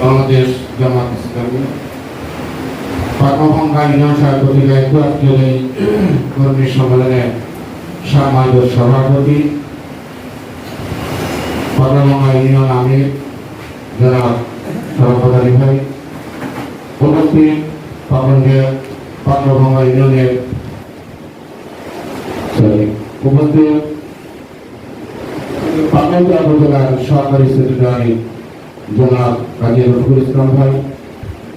Bangladesh Jamaat Islami. পাটনাভাঙ্গা union কর্তৃক আজকের এই কর্মী সম্মেলনে সামাজিক সভাপতি পাটনাভাঙ্গা ইউনিয়ন আমির যারা সভাপতি ভাই, উপস্থিত পাবনকে পাটনাভাঙ্গা ইউনিয়নের উপস্থিত পাটনা উপজেলার সরকারি সেক্রেটারি জনাব কাজী রফিকুল ইসলাম ভাই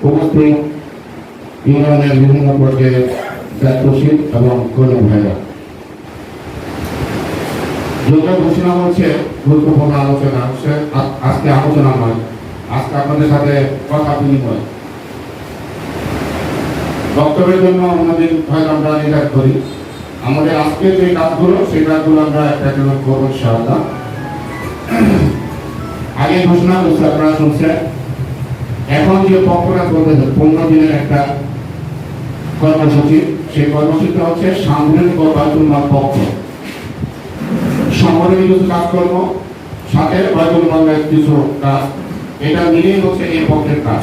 উপস্থিত, ইউনিয়নের বিভিন্ন পর্যায়ে দায়িত্বশীল এবং কর্মী ভাইরা। যোগ্য ঘোষণা হচ্ছে গুরুত্বপূর্ণ আলোচনা হচ্ছে আজকে আলোচনা নয়, আজকে আপনাদের সাথে কথা বিনিময়। বক্তব্যের জন্য আমাদের হয়তো আমরা নির্ধার করি। আমাদের আজকে যে কাজগুলো, সেই কাজগুলো আমরা একটা একটা করে করব, ইনশাআল্লাহ। আগে ঘোষণা করছে আপনারা শুনছেন। এখন যে পক্ষটা চলতেছে পনেরো দিনের একটা কর্মসূচি, সেই কর্মসূচিটা হচ্ছে সাংগঠনিক ও বায়তুল মাল পক্ষ। সংগঠনের কিছু কাজকর্ম, সাথে বায়তুল মালের কিছু কাজ। এটা মিলিয়ে হচ্ছে এই পক্ষের কাজ।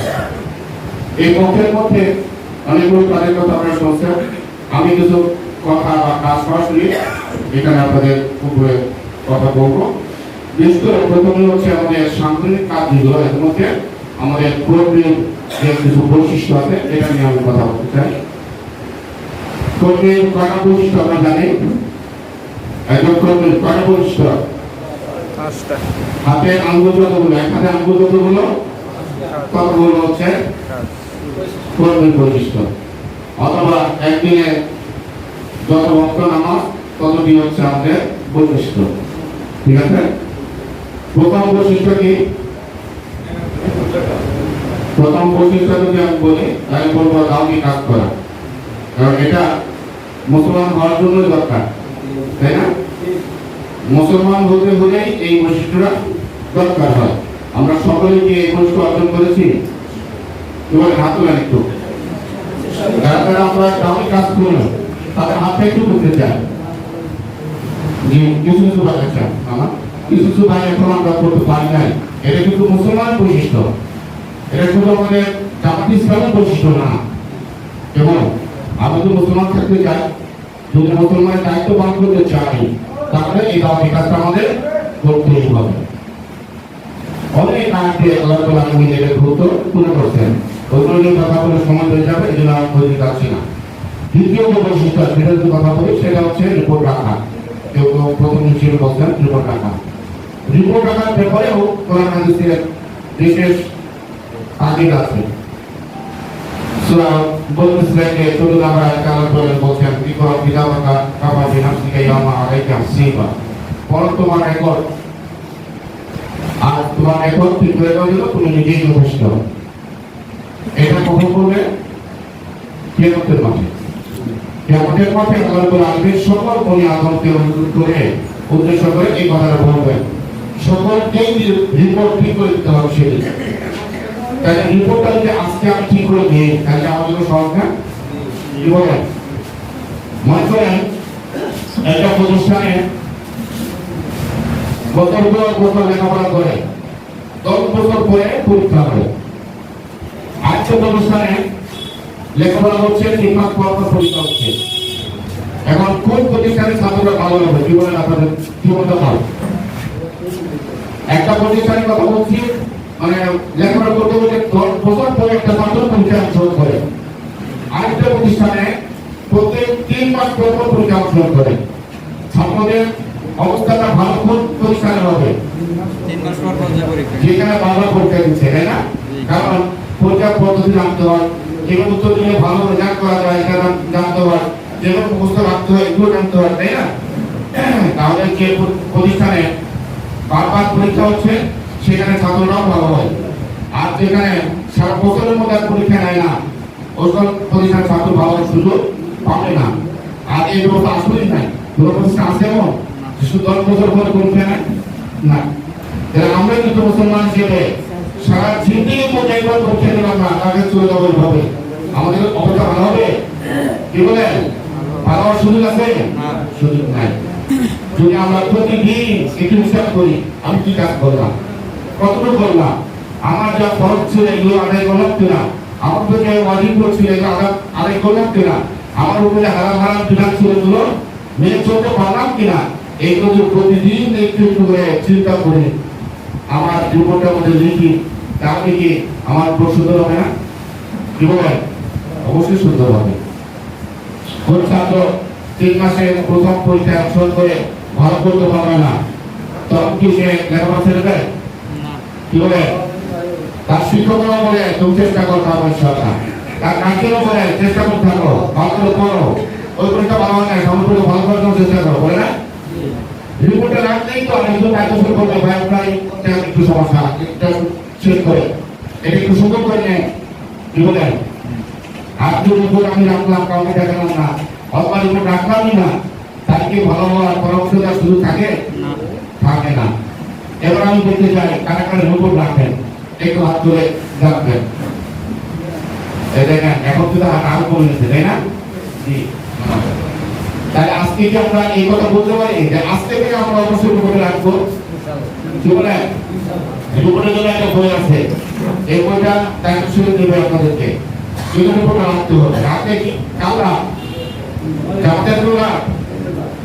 এই পক্ষের মধ্যে অনেকগুলো কাজের কথা আপনারা শুনছেন। আমি কিছু কথা বা কাজ সরাসরি এখানে আপনাদের উপরে কথা বলব। বিশেষ করে প্রথমে হচ্ছে আমাদের সাংগঠনিক কাজ যেগুলো এর মধ্যে আমাদের কর্মীর যে কিছু বৈশিষ্ট্য আছে এটা নিয়ে আমি কথা বলতে চাই। কর্মীর কটা বৈশিষ্ট্য আমরা জানি? একজন কর্মীর কটা বৈশিষ্ট্য? হাতে আঙ্গুল যতগুলো এক হাতে আঙ্গুল যতগুলো? ততগুলো হচ্ছে কর্মীর বৈশিষ্ট্য। অথবা একদিনে যত ভক্ত নামাজ ততটি হচ্ছে আমাদের বৈশিষ্ট্য। ঠিক আছে? প্রথম বৈশিষ্ট্য কি? প্রথম বৈশিষ্ট্য যদি আমি বলি, তাহলে বলব দাওয়াতি কাজ করা। কারণ এটা মুসলমান হওয়ার জন্যই দরকার, তাই না? মুসলমান হতে হলেই এই বৈশিষ্ট্যটা দরকার হয়। আমরা সকলে কি এই বৈশিষ্ট্য অর্জন করেছি? এবার হাত তোলেন একটু। যারা যারা আমরা দাওয়াতি কাজ করি তাদের হাতটা একটু করতে চাই জি, কিছু কিছু আচ্ছা আমার। কিছু কিছু ভাই এখন আমরা করতে পারি নাই। এটা কিন্তু মুসলমান বৈশিষ্ট্য। এটা শুধু আমাদের জামাত ইসলামের বৈশিষ্ট্য না। এবং আমি তো মুসলমান থাকতে চাই, যদি মুসলমানের দায়িত্ব পালন করতে চাই, তাহলে এই দাওয়াতি কাজটা আমাদের করতেই হবে। অনেক আগে আল্লাহ তালা আমি এদের গুরুত্ব তুলে করছেন। ওইগুলো কথা বলে সময় হয়ে যাবে, এই জন্য আমি বলতে না। দ্বিতীয় যে বৈশিষ্ট্য, সেটা যদি কথা বলি, সেটা হচ্ছে রিপোর্ট রাখা। কেউ প্রথম হিসেবে বলছেন রিপোর্ট রাখা। রিপোর্ট রাখার ব্যাপারেও কোরআন বিশেষ তাগিদ আছে। সূরা বনু ইসরাঈলের 14 নম্বর আয়াতে আল্লাহ তাআলা বলছেন ইকরা কিতাবাকা কাফা বিনাফসিকা ইয়াওমা আলাইকা হাসিবা। পড়ো তোমার রেকর্ড আর তোমার রেকর্ড ঠিক দেওয়ার জন্য তুমি নিজেই যথেষ্ট। এটা কখন করবে কিয়ামতের মাঠে। কিয়ামতের মাঠে আল্লাহ আসবে সকল বনি আদমকে অনুরোধ করে, উদ্দেশ্য করে এই কথাটা বলবেন। সকলকেই রিপোর্ট ঠিক করে দিতে হবে সেদিন। তাহলে রিপোর্টটা যদি আজকে আমি ঠিক করে দিই তাহলে আমার বলেন মনে করেন, একটা প্রতিষ্ঠানে বছর লেখাপড়া করে, দশ বছর পরে পরীক্ষা হবে। আজকে প্রতিষ্ঠানে লেখাপড়া হচ্ছে তিন মাস পর পর পরীক্ষা হচ্ছে। এখন কোন প্রতিষ্ঠানে ছাত্ররা ভালো হবে? বলেন আপনাদের? বলতে পারো একটা প্রতিষ্ঠানের কথা বলছি মানে লেখাপড়া করতে দশ বছর পরে একটা ছাত্র পরীক্ষা অংশগ্রহণ করে। আরেকটা প্রতিষ্ঠানে প্রত্যেক তিন মাস পর পর পরীক্ষা অংশগ্রহণ করে। ছাত্রদের অবস্থাটা ভালো কোন প্রতিষ্ঠানে হবে? পরীক্ষা। যেখানে বারবার পরীক্ষা দিচ্ছে তাই না? কারণ পরীক্ষার পদ্ধতি জানতে হয় যেগুলো উত্তর দিলে ভালো রেজাল্ট করা যায় এটা জানতে হয় যেগুলো মুখস্থ রাখতে হয় এগুলো জানতে হয় তাই না? তাহলে যে প্রতিষ্ঠানে বারবার পরীক্ষা হচ্ছে সেখানে ছাত্ররাও ভালো হয় আর যেখানে সারা বছরের মধ্যে পরীক্ষা নেয় না ওসব প্রতিষ্ঠান ছাত্র ভালো সুযোগ পাবে না। আর এই ব্যবস্থা আসলেই নাই। দুটো প্রতিষ্ঠান আছে এমন? শুধু দশ বছর পরে পরীক্ষা নেয়? না আমরা কিন্তু মুসলমান হিসেবে সারা জিন্দিগির মধ্যে একবার পরীক্ষা দিলাম না তাকে চলে যাব এইভাবে। আমাদের অবস্থা ভালো হবে? কি বলেন? ভালো সুযোগ আছে? সুযোগ নাই। যদি আমরা প্রতিদিন একটু হিসাব করি, আমি কি কাজ করলাম? কতটুকু করলাম? আমার যা খরচ ছিল এগুলো আদায় করলাম কিনা? আমার থেকে ওয়াজিব করছিল এগুলো আদায় করলাম কিনা? আমার উপরে হারাম হারাম বিধান ছিল এগুলো মেনে চলতে পারলাম কিনা? এইগুলো যে প্রতিদিন একটু একটু করে চিন্তা করে আমার জীবনটার মধ্যে লিখি তাহলে কি আমার সুন্দর হবে না? কি বলেন? অবশ্যই সুন্দর হবে। কোন ছাত্র তিন মাসে প্রথম পরীক্ষা অংশগ্রহণ করে ভালো করতে পারবে না। তখন কি সে লেখাপড়া ছেড়ে দেয়? কি বলে? তার শিক্ষকরা বলে তুমি চেষ্টা করতে হবে সরকার। তার কাজেরও বলে চেষ্টা করতে থাকো ভালো করে করো ওই পরীক্ষা ভালো হয় না ভালো করার জন্য চেষ্টা করো বলে না? রিপোর্টে রাখলেই তো আমি শুধু কাজ শুরু করব ভাই আপনার একটু সমস্যা এটা চেক করে। এটা একটু সুন্দর করে বলেন আর যদি রিপোর্ট আমি রাখলাম কাউকে দেখালাম না অথবা রিপোর্ট রাখলামই না তার কি ভালো হওয়ার পরামর্শ দেওয়ার থাকে? থাকে না। এবার আমি বলতে চাই কারা কারা রিপোর্ট রাখেন একটু হাত তুলে রাখবেন দেখেন এখন তো আরও কমে গেছে তাই না? জি তাহলে আজকে কি আমরা এই কথা বলতে পারি? যে আজকে থেকে আমরা অবশ্যই রাখব? জন্য একটা বই আছে। এই বইটা দায়িত্ব শুরু দেবে আপনাদেরকে। রাখতে হবে। রাখতে কি? রোলা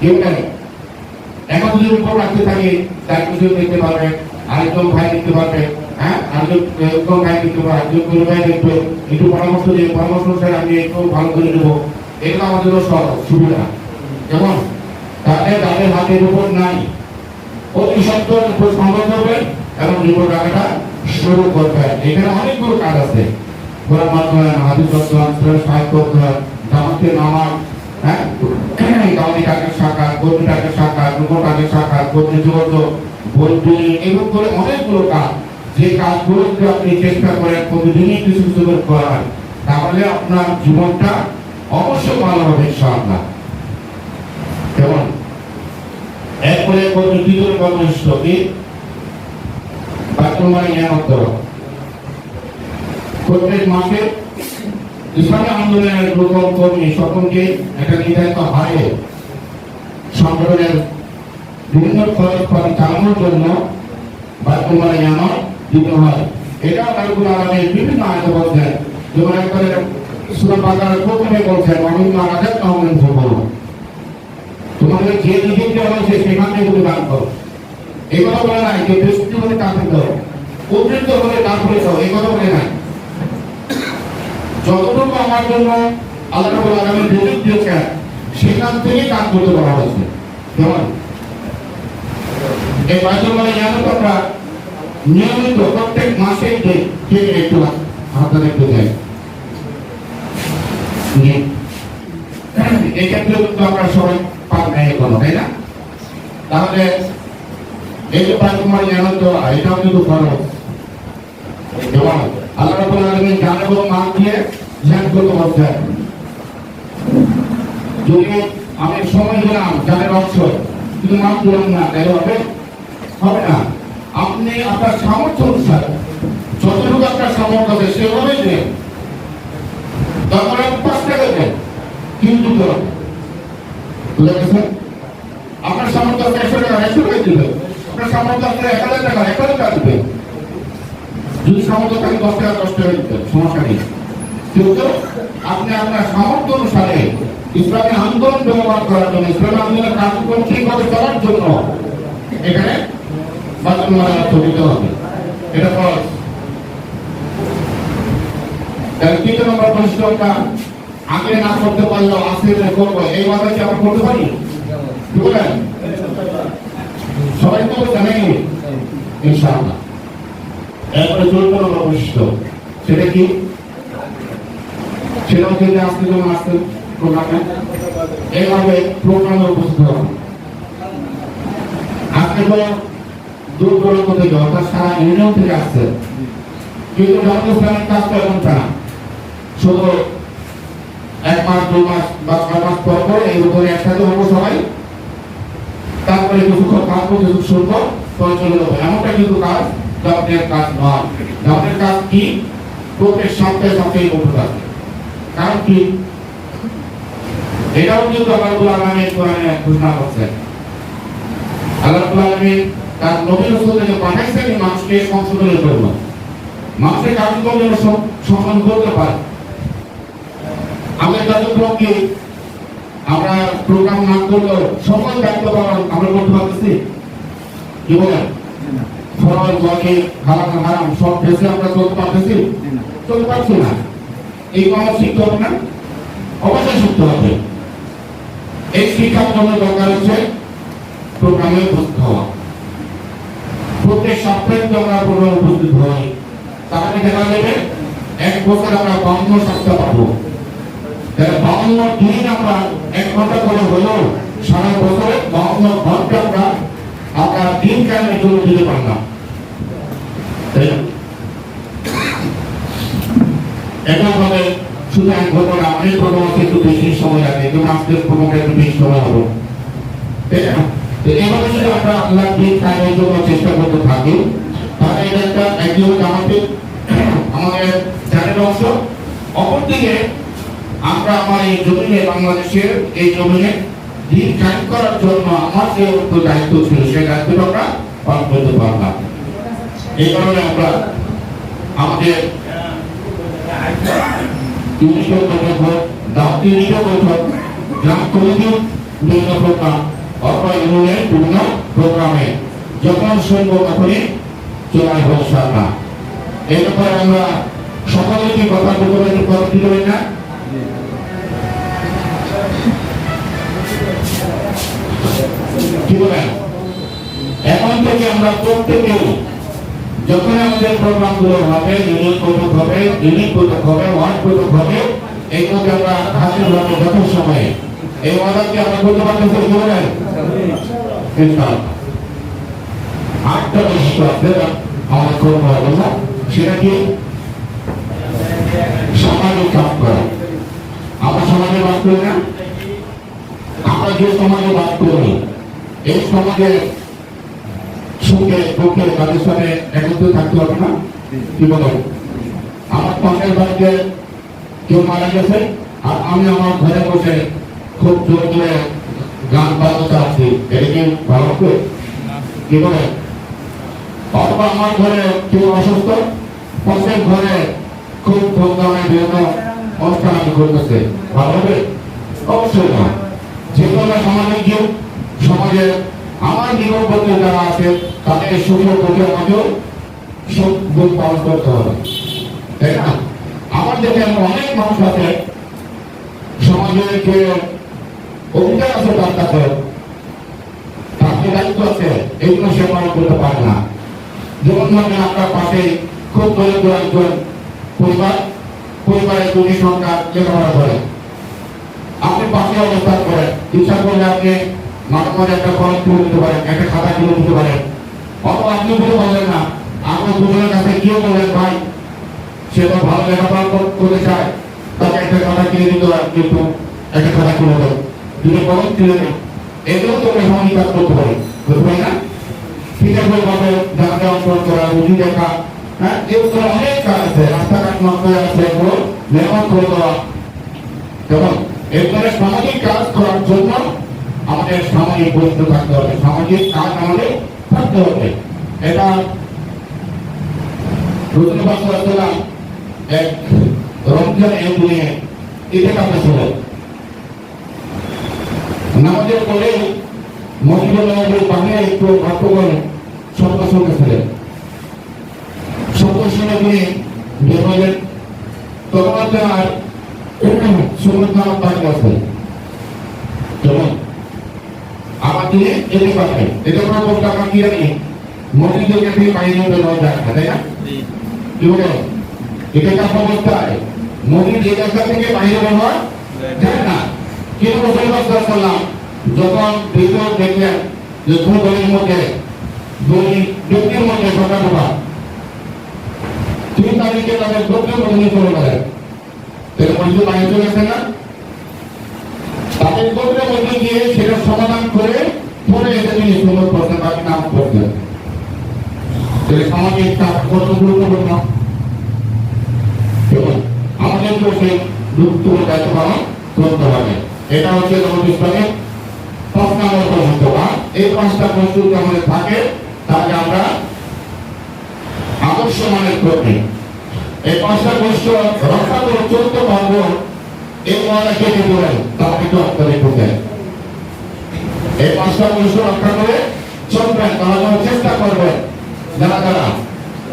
কেউ কেন এখন যদি উপর রাখতে থাকি, তার কিছু দেখতে পারবে, আরেকজন ভাই দেখতে পারবে হ্যাঁ? আরেকজন একজন ভাই দেখতে পারবে একজন গুরু ভাই দেখবে, একটু পরামর্শ দিয়ে, পরামর্শ স্যার আমি একটু ভালো করে দেবো এগুলো আমাদের সুবিধা। কেমন তাদের তাদের হাতের উপর নাই। অতি সত্তর উপর সংগ্রহ করবেন এবং রিপোর্ট রাখাটা শুরু করবেন এখানে অনেকগুলো কাজ আছে। কোরআন মাধ্যমে, হাদিস তত্ত্ব সাহিত্য অধ্যয়ন জামাতে নামাজ হ্যাঁ? গাউনি কাকের শাখা শাখা শাখা এগুলো করে অনেকগুলো কাজ। যে আপনি চেষ্টা করেন, প্রতিদিনই কিছু তাহলে আপনার জীবনটা অবশ্যই ভালো হবে নিয়ামত প্রত্যেক মাসে ইসলামী আন্দোলনের প্রথম কর্মী সকলকে একটা নির্ধারিত হারে সংগঠনের বিভিন্ন খরচ চালানোর জন্য বাথরুমারে নিয়ামত দিতে হয়। এটাও তারগুলো আলামের বিভিন্ন আয়ত বলছেন। যেমন একবারে সুরা বাজার প্রথমে বলছেন অমিন্য রাজার নহমেন সকল তোমাদের যে দেওয়া হয়েছে, সেখান থেকে তুমি দান করো। এই কথা বলে নাই, যে বৃষ্টি হলে কাপড় দাও উদ্বৃত্ত হলে কাপড়ে দাও এই কথা বলে নাই। যতটুকু আমার জন্য আল্লাহ রাব্বুল আলামিন রিজিক দিয়েছেন, সেখান থেকে কাজ করতে বলা হয়েছে। এই বাইতুল মালে জানো তোমরা নিয়মিত প্রত্যেক মাসে যে একটু হাতে একটু দেয়। জি। এই ক্ষেত্রে কিন্তু আমরা সবাই পার নেই তাই না? তাহলে এই যে বাইতুল মালে জানো তো এটাও কিন্তু খরচ এবং আল্লাহ রাব্বুল আলামিন জান যদি আমি সময় দিলাম জানের কিন্তু আপনি আপনার সামর্থ্য অনুসারে, যতটুকু আপনার সামর্থ্য আছে সেভাবে দেন তারপরে পাঁচ টাকা কিন্তু আপনার সামর্থ্য আছে একশো টাকা একশো টাকা দিবেন। আপনার সামর্থ্য আছে এক হাজার টাকা, এক হাজার টাকা দিবেন। যদি সামর্থ্য থাকে দশ টাকা দশ টাকা দিতে সমস্যা নেই। কিন্তু আপনি আপনার সামর্থ্য অনুসারে ইসলামী আন্দোলন ব্যবহার করার জন্য, ইসলামী আন্দোলনের কার্যক্রম ঠিকভাবে চলার জন্য এখানে মারাত্ম দিতে হবে। এটা তাহলে তৃতীয় নম্বর প্রশ্নটা, আগে না করতে পারলেও আজকে করব, এই কথা কি আমরা করতে পারি? সবাই তো জানেন ইনশাআল্লাহ। চলবে নম্বর বৈশিষ্ট্য সেটা কি? সেটা হচ্ছে যে যেমন আসতে প্রোগ্রামে এইভাবে প্রোগ্রামে উপস্থিত হওয়া আজকে তো দূর দূরান্ত থেকে, অর্থাৎ সারা ইউনিয়ন থেকে আসছে। কিন্তু জামাত কাজ তো এমনটা না শুধু এক মাস দুই মাস বা ছয় মাস পর পর এই উপরে একসাথে হব সবাই। তারপরে কিছুক্ষণ থাকব কিছু শুনব পরে চলে যাব। এমনটা কিন্তু কাজ জামাতের কাজ নয়। জামাতের কাজ কি? প্রত্যেক সপ্তাহে সপ্তাহে করতে থাকবে কারণ কি? এটাও কিন্তু আল্লাহ আলমী কোরআনে ঘোষণা করছেন। আল্লাহ আলমী তার নবীন থেকে পাঠাইছেন মানুষকে সংশোধনের জন্য। মানুষের কার্যক্রম যেন সংশোধন করতে পারে। আমাদের কার্যক্রমকে আমরা প্রোগ্রাম না করলেও সকল দায়িত্ব পালন আমরা করতে পারতেছি। কি বলেন? ফরজ ওয়াকে হারাম হারাম, সব দেশে আমরা চলতে পারতেছি? চলতে পারছি না। এই কর্ম শিখতে হবে না? অবশ্যই শিখতে হবে। এই শিক্ষার জন্য দরকার হচ্ছে প্রোগ্রামে উপস্থিত হওয়া। প্রত্যেক সপ্তাহে যদি আমরা প্রোগ্রামে উপস্থিত হই। তাহলে দেখা যাবে এক বছর আমরা বাউন্ন সপ্তাহ পাবো। বাউন্ন দিন আমরা এক ঘণ্টা করে হলেও দিন কায়েমের জন্য দিতে তাই না? শুধু এক ঘটনা বেশি সময় লাগে, একটু বেশি সময় যদি আমরা দিন জন্য চেষ্টা করতে থাকি, তাহলে এটা একটা একজন আমাদের আমাদের জানের অংশ। অপরদিকে আমরা আমার এই জমিনে, বাংলাদেশের এই জমিনে দিন করার জন্য আমার যে দায়িত্ব ছিল, সেই দায়িত্বটা আমরা পালন করতে পারলাম। এই কারণে আমরা আমাদের ইউনিটের বৈঠক দাওয়াতি ইউনিটের বৈঠক গ্রাম কমিটির বিভিন্ন প্রোগ্রাম অথবা ইউনিয়নের বিভিন্ন প্রোগ্রামে যখন শুনব তখনই চলে আসব ইনশাআল্লাহ এই ব্যাপারে আমরা সকলে কি কথা বলতে পারি, কথা পারি না। এখন থেকে আমরা প্রত্যেকেই যখন আমাদের প্রোগ্রামগুলো হবে ইউনিট বৈঠক হবে ইউনিট বৈঠক হবে ওয়ার্ড বৈঠক হবে এইগুলোকে আমরা হাজির হব যত সময়ে। এই ওয়াদাকে আমরা করতে পারতেছি কি আটটা বস্তু আছে আমাদের করব না। সেটা কি? সামাজিক কাজ করা। আমরা সমাজে বাস করি না। আমরা যে সমাজে বাস করি এই সমাজে সুখে, দুঃখে তাদের সাথে একত্রে থাকতে হবে না? কি বলেন আমার পাশের বাড়িতে কেউ মারা গেছে, আর আমি আমার ঘরে বসে খুব জোর জোরে গান বাজাতে আছি এটা কি ভালো হবে কি বলেন অথবা আমার ঘরে কেউ অসুস্থ, পাশের ঘরে খুব ধুমধামে বিভিন্ন অনুষ্ঠান আমি করতেছে। ভালো হবে? অবশ্যই না যে কোনো সামাজিক যুগ সমাজে আমার নিকটবর্তী যারা আছে তাদের সুযোগ দুঃখে আমাকেও সুখ পালন করতে হবে। তাই না? আমার দেশে অনেক মানুষ আছে, সমাজে যে অধিকার আছে তার কাছে যে দায়িত্ব আছে এইগুলো সে পালন করতে পারে না। যেমন ধরেন আপনার পাশে খুব দরিদ্র একজন পরিবার, পরিবারের দুটি সংখ্যা লেখাপড়া করে। আপনি পাশে অবস্থান করেন। ইচ্ছা করলে আপনি মাঝে মাঝে একটা খরচ তুলে একটা খাতা তুলে দিতে পারেন বললেন না। আপনার দুজনের কেউ বলেন ভাই, সে তো ভালো লেখাপড়া তাকে একটা খাতা কিনে দিতে হয়, কিন্তু একটা খাতা কিনে দেয় দুটো কাজ করতে পারি। করতে না? ঠিক আছে ভাবে দেখা হ্যাঁ? এগুলো অনেক কাজ আছে। রাস্তাঘাট নষ্ট আছে এগুলো মেহমান করে দেওয়া। এবং এরপরে সামাজিক কাজ করার জন্য আমাদের সামাজিক বস্তু থাকতে হবে। সামাজিক কাজ আমাদের থাকতে হবে। এটা রসুল্লাহ এক রমজান এক দিনে ঈদে কাপড় ছিল নামাজের পরে নবীর বাহিরে একটু গল্প করে সঙ্গে ছিলেন তখন আর সুমন যেমন আবার তিনি এতে পাঠায় এতে করে আমরা কি জানি? মসজিদের কাছে বাইরে বের হওয়া যায় না তাই না? কি বলে? এটা কাজ অবস্থায় মসজিদ এই জায়গা থেকে বাইরে বের যায় না কিন্তু রসুল্লাহ সাল্লাম যখন ভিতর দেখলেন যে দু দলের মধ্যে দুই ব্যক্তির মধ্যে ঝগড়া তিনি তারিখে তাদের গোত্রের মধ্যে নিয়ে চলে তাহলে পরিচিত বাইরে চলে গেছে না? তাদের গোত্রের মধ্যে গিয়ে সেটা সমাধান করে পরে এসে তিনি সুন্দর করতেন তাকে নাম করতেন তাহলে সমাজে কাজ কত গুরুত্বপূর্ণ? এবং আমাদেরকে সেই গুরুত্বপূর্ণ দায়িত্ব পালন করতে হবে। এটা হচ্ছে নবুল ইসলামের এই পাঁচটা প্রশ্ন যদি আমাদের থাকে, তাহলে আমরা আদর্শ মানের কর্মী এই পাঁচটা প্রশ্ন রক্ষা করে চলতে পারব, এই মহারা কে কে বলেন তাকে একটু আপনাদের বোঝেন এই পাঁচটা প্রশ্ন রক্ষা করে চলবেন তারা যেন চেষ্টা করবেন। যারা যারা,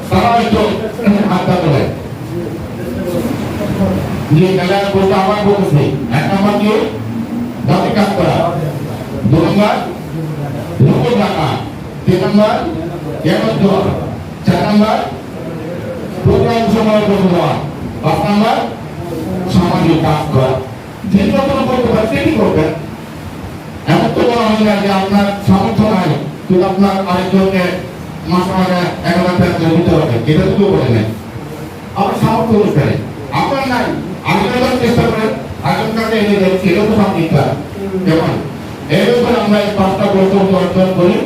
তারা একটু হাতটা তোলেন। যে খেলার বলতে আমার বলতেছি, এক নম্বর কি? দাবি কাজ করা। দু নম্বর, রুকুর রাখা তিন নম্বর একত্র চার নম্বর প্রোগ্রাম সময় করতে দেওয়া পাঁচ নম্বর, সামাজিক কাজ করা। যে যত করতে পারে সেটি করবেন এমন তো বলা হয় আপনার সামর্থ্য নাই, কিন্তু আপনার আরেকজনকে মাসে মাসে এক হাজার টাকা দিতে হবে, এটা তো বলে নেই। আমার সামর্থ্য আপনার নাই, আরেকজন চেষ্টা করেন আরেকজন কাছে এনে যেমন এই আমরা পাঁচটা বছর অর্জন করি,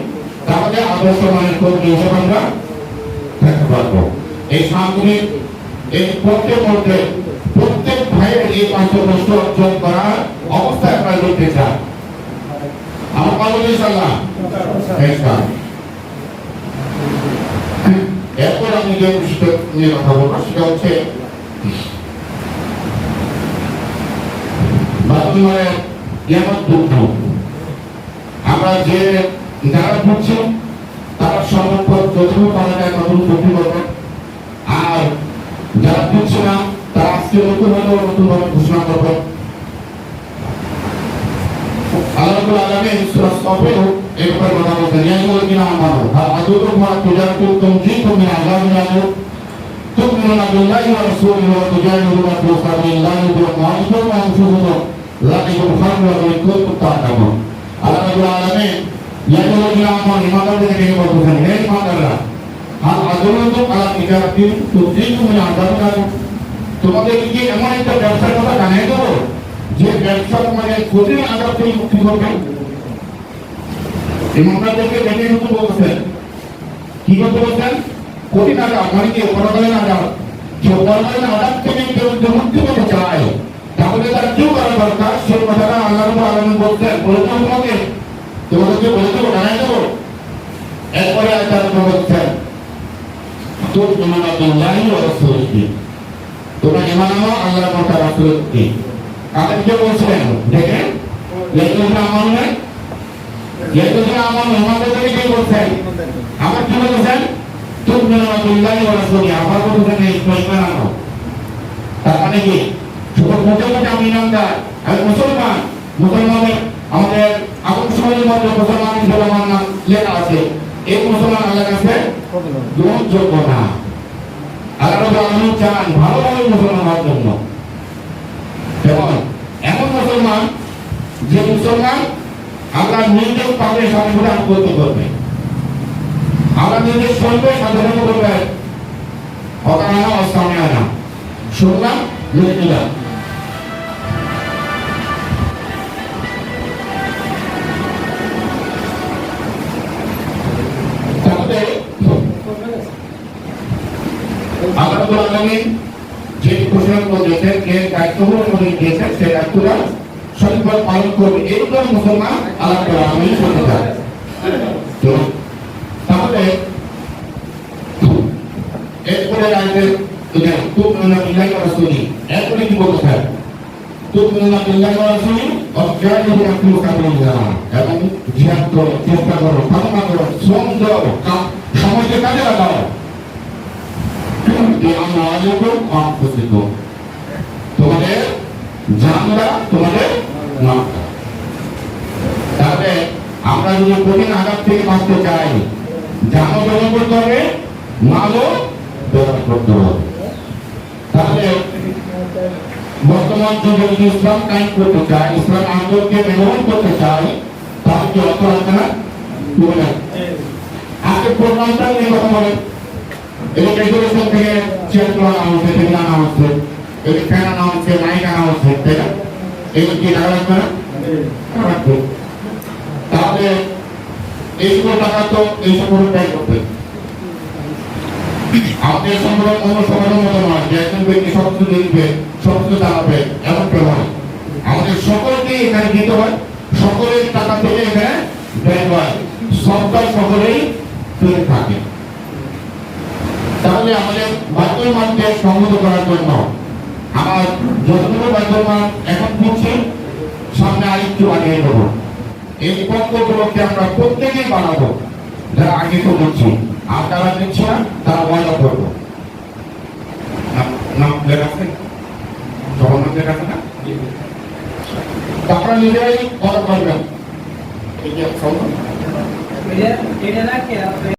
তাহলে আদর্শ মানের কর্মী আমরা থাকতে পারব। এই সামগ্রিক, এই প্রত্যেক মধ্যে প্রত্যেক ভাইয়ের এই পাঁচটা বছর অর্জন করার অবস্থায় আমরা দেখতে চাই। আমার পাবো ইনশাল্লাহ এরপর আমি যে বিষয়টা নিয়ে কথা বলব, সেটা হচ্ছে বর্তমানে যেমন দুঃখ আমরা যে যারা পড়ছি তারা সর্বপর যতটুকু পারা যায় ততটুকু ক্ষতি করবে আর যারা পড়ছে না, তারা আজকে নতুন হলেও নতুন ঘোষণা করবে। আল্লাহ রাব্বুল আলামিন সূরা সফের এই ব্যাপারে কথা বলছেন ইয়া আইয়ুহাল্লাযীনা আমানু হাল আদুল্লুকুম আলা তিজারাতিন তুনজিকুম মিন আযাবিন আলীম تؤمنون بالله ورسوله وتجاهدون في سبيل الله بأموالكم وأنفسكم ذلكم خير لكم إن كنتم تعلمون আল্লাহ রাব্বুল আলামিন ইয়া আইয়ুহাল্লাযীনা আমানু ইমানদারদের নিয়ে বলছেন হে ইমানদাররা হাল আদুল্লুকুম আলা তিজারাতিন তুনজিকুম মিন আযাবিন আলীম তোমাদের কি এমন একটা ব্যবসার কথা জানিয়ে দেবো যে ব্যবসা মানে কঠিন আঘাত থেকে মুক্তি করবে। ইমামদেরকে ডেকে কিন্তু বলছেন, কি করতে বলছেন? কঠিন আঘাত মানে কি পরকালীন আঘাত কেউ পরকালীন আঘাত থেকে কেউ মুক্তি পেতে চায়, তাহলে তার কি করা দরকার? সেই কথাটা আল্লাহ রব্বুল আলামিন বলছেন। বলেছেন তোমাকে। তোমাদেরকে বলে দেবো, জানাই দেবো। এরপরে বলছেন? তো তোমার তোমরা কাদেরকে বলছিলেন? দেখেন। ইয়াইতুনা আমানুনে ইয়াইতুনা আমানু আমাদেরকে কি বলছেন? আবার কি বলছেন? ইমান আনো তার মানে কি? শুধু মোটে আমি ইমানদার আমি মুসলমান। আমাদের আগম সমাজের মধ্যে মুসলমান আমার নাম লেখা আছে। এই মুসলমান আল্লাহর কাছে গ্রহণযোগ্য না। আল্লাহ আলামিন চান ভালোভাবে মুসলমান হওয়ার জন্য। এবং এমন মুসলমান যে মুসলমান আল্লাহ নিজের পাবে, সংবিধান করতে করবে। আল্লাহ নিজের শুনবে সাধারণ করবে। অকারণা অস্থানে আনা শুনলাম নিলাম। আল্লাহ যে ঘোষণাগুলো দিয়েছেন যে দায়িত্বগুলো উনি দিয়েছেন, সেই দায়িত্বটা সঠিকভাবে পালন করবে। এইগুলো মুসলমান আল্লাহ রাব্বুল আলামিন করতে চান তো, তাহলে, এরপরে আয়াতের এটা তুমিনুনা বিল্লাহি রাসূলি। এরপরে কি বলতে চায় তুমিনুনা বিল্লাহি রাসূলি সাবিলিল্লাহ এবং জিহাদ করো, চেষ্টা করো সাধনা করো কাজে লাগাও। আমরা যদি কঠিন আঘাত থেকে বাঁচতে চাই জানও ব্যবহার করতে হবে মালও ব্যবহার করতে হবে। তাহলে বর্তমান যুগে যদি ইসলাম কায়েম করতে চাই, ইসলাম আন্দোলনকে ব্যবহার করতে চাই, তাহলে কি অর্থ আছে না? আজকে প্রোগ্রামটা নিয়ে কথা এবং থেকে চেয়ারগুলো এগুলি ফ্যান আনা হচ্ছে মাইক আনা হচ্ছে তাই না? এগুলো কি টাকা লাগবে না? টাকা লাগবে। তাহলে এইগুলো টাকা তো এই সম্পর্কে ব্যয় করতে হবে। আমাদের নয়, যে ব্যক্তি সবকিছু দেখবে, সবকিছু চালাবে এমন নয় আমাদের সকলকে এখানে দিতে হয়, সকলের টাকা থেকে এখানে ব্যয় হয়। সবটা সকলেই থাকে। তাহলে আমাদের বাদ্যমানকে সংহত করার জন্য আমার যতগুলো বাদ্যমান এখন পড়ছে সামনে আরেকটু বানিয়ে নেব। এই নিবন্ধ উপলক্ষে আমরা প্রত্যেকেই বানাবো, যারা আগে তো দিচ্ছি আর তারা দিচ্ছে না, তারা ময়লা করব নাম লেখা আছে? জগন্নাথ আপনারা নিজেরাই কথা করবেন। এটা